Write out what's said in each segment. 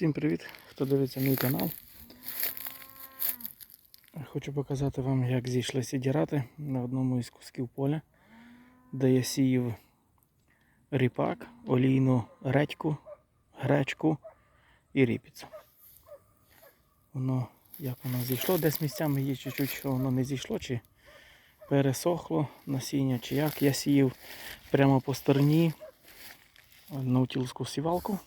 Всім привіт, хто дивиться мій канал. Хочу показати вам, як зійшли сідірати на одному із кусків поля, де я сіяв ріпак, олійну редьку, гречку і ріпіцу. Воно, як воно зійшло, десь місцями є чуть-чуть, що воно не зійшло, чи пересохло насіння, чи як. Я сіяв прямо по стороні наутілську сівалку.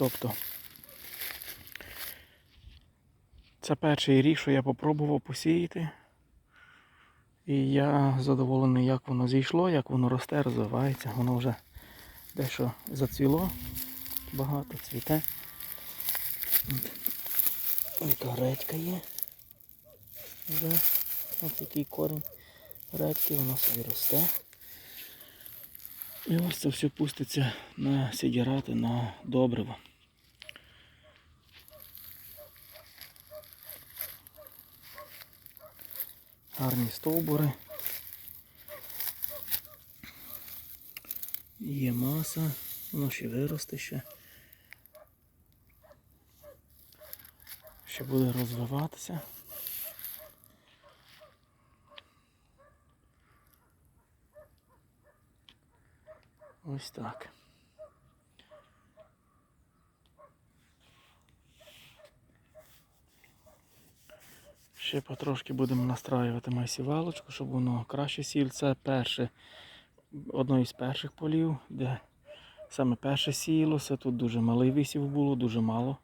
Тобто це перший рік, що я попробував посіяти. І я задоволений, як воно зійшло, як воно росте, розвивається. Воно вже дещо зацвіло, багато цвіте. Яка редька є. Вже ось такий корінь редьки, воно собі росте. І ось це все пуститься на сідірати на добриво. Гарні стовбури. Є маса, воно ще виросте ще. Ще буде розвиватися. Ось так. Ще потрошки будемо настраювати майсівалочку, щоб воно краще сів. Це перше, одно із перших полів, де саме перше сіялося. Тут дуже малий висів було, дуже мало.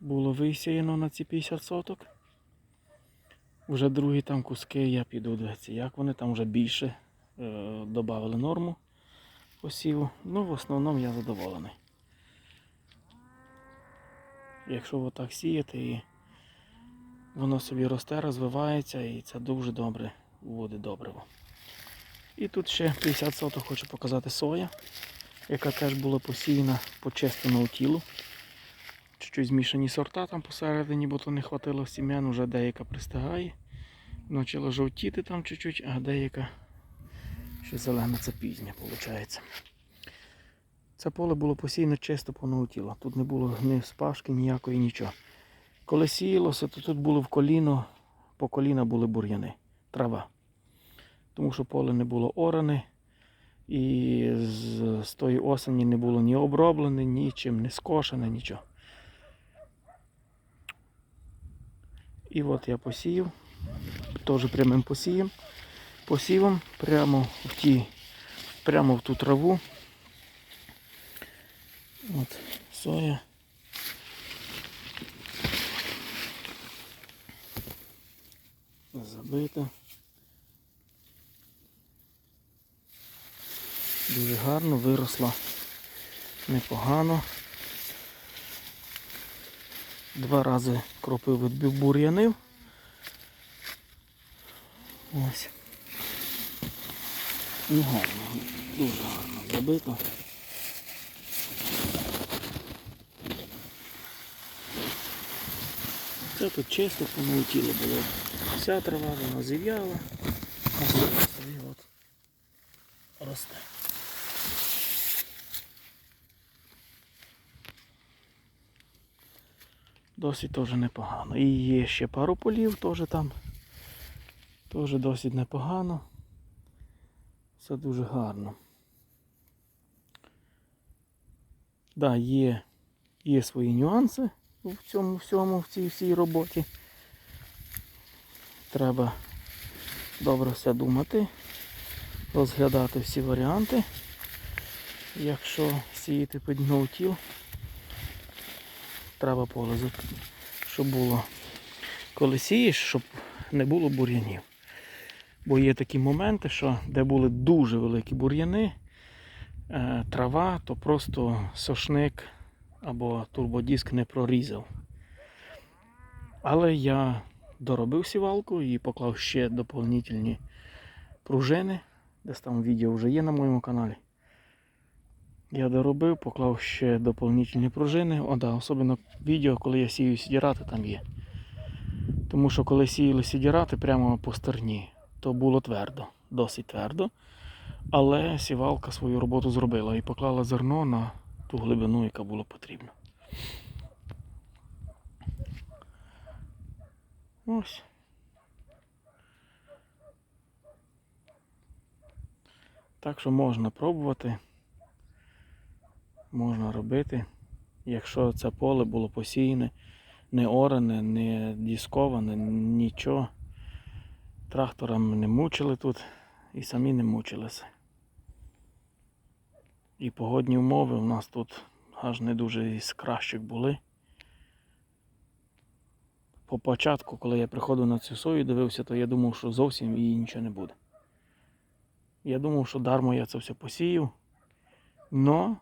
Було висіяно на ці 50 соток. Вже другі там куски я піду дивитися, як вони там вже більше е, додали норму посіву. Ну, в основному я задоволений. Якщо отак сіяти і воно собі росте, розвивається і це дуже добре вводить добриво. І тут ще 50 соток хочу показати соя, яка теж була посіяна почистено у тілу. Чуть-чуть змішані сорта там посередині, бо то не хватило сім'ян, вже деяка пристигає. Почала жовтіти там чуть-чуть, а деяка ще зелена це пізня, виходить. Це поле було посіяно чисто по наутілу. Тут не було ні спашки, ніякої нічого. Коли сіялося, то тут було в коліно, по коліна були бур'яни, трава. Тому що поле не було оране. І з, з тої осені не було ні оброблене, нічим не скошене, нічого. І от я посіяв, теж прямим посієм, посівом прямо в ті, прямо в ту траву. От соя. Забита. Дуже гарно виросла непогано. Два рази кропив бур'янив. Ось. Ну гарно, дуже гарно забито. Це тут чисто тіло було. Вся трава вона зів'яла, а собі от росте. Досить теж непогано. І є ще пару полів теж там. Теж досить непогано. Все дуже гарно. Да, є, є свої нюанси в цьому всьому, в цій всій роботі. Треба добре все думати, розглядати всі варіанти. Якщо сіяти під ноутіл, треба поле, щоб було, коли сієш, щоб не було бур'янів. Бо є такі моменти, що де були дуже великі бур'яни, е, трава, то просто сошник або турбодиск не прорізав. Але я доробив сівалку і поклав ще доповнительні пружини. Десь там відео вже є на моєму каналі. Я доробив, поклав ще доповнительні пружини. О, да, особливо відео, коли я сію сідірати, там є. Тому що коли сіяли сідірати прямо по стерні, то було твердо, досить твердо. Але сівалка свою роботу зробила і поклала зерно на ту глибину, яка була потрібна. Ось. Так що можна пробувати, можна робити. Якщо це поле було посіяне, не оране, не дісковане, нічого. Трактором не мучили тут і самі не мучилися. І погодні умови у нас тут аж не дуже із кращих були. По початку, коли я приходив на цю сою, дивився, то я думав, що зовсім її нічого не буде. Я думав, що дармо я це все посію. Но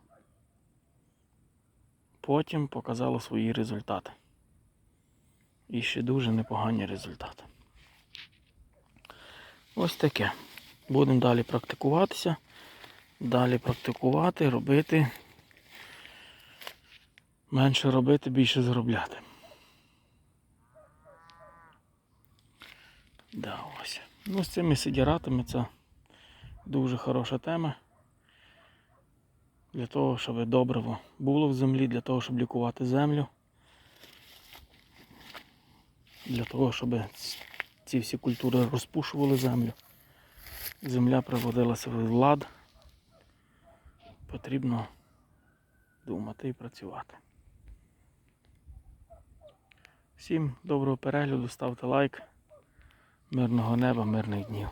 потім показало свої результати. І ще дуже непогані результати. Ось таке. Будемо далі практикуватися. Далі практикувати, робити. Менше робити, більше заробляти. Да, ось. Ну, з цими сидіратами це дуже хороша тема. Для того, щоб добриво було в землі, для того, щоб лікувати землю. Для того, щоб ці всі культури розпушували землю. Земля приводилася в лад. Потрібно думати і працювати. Всім доброго перегляду, ставте лайк. Мирного неба, мирних днів.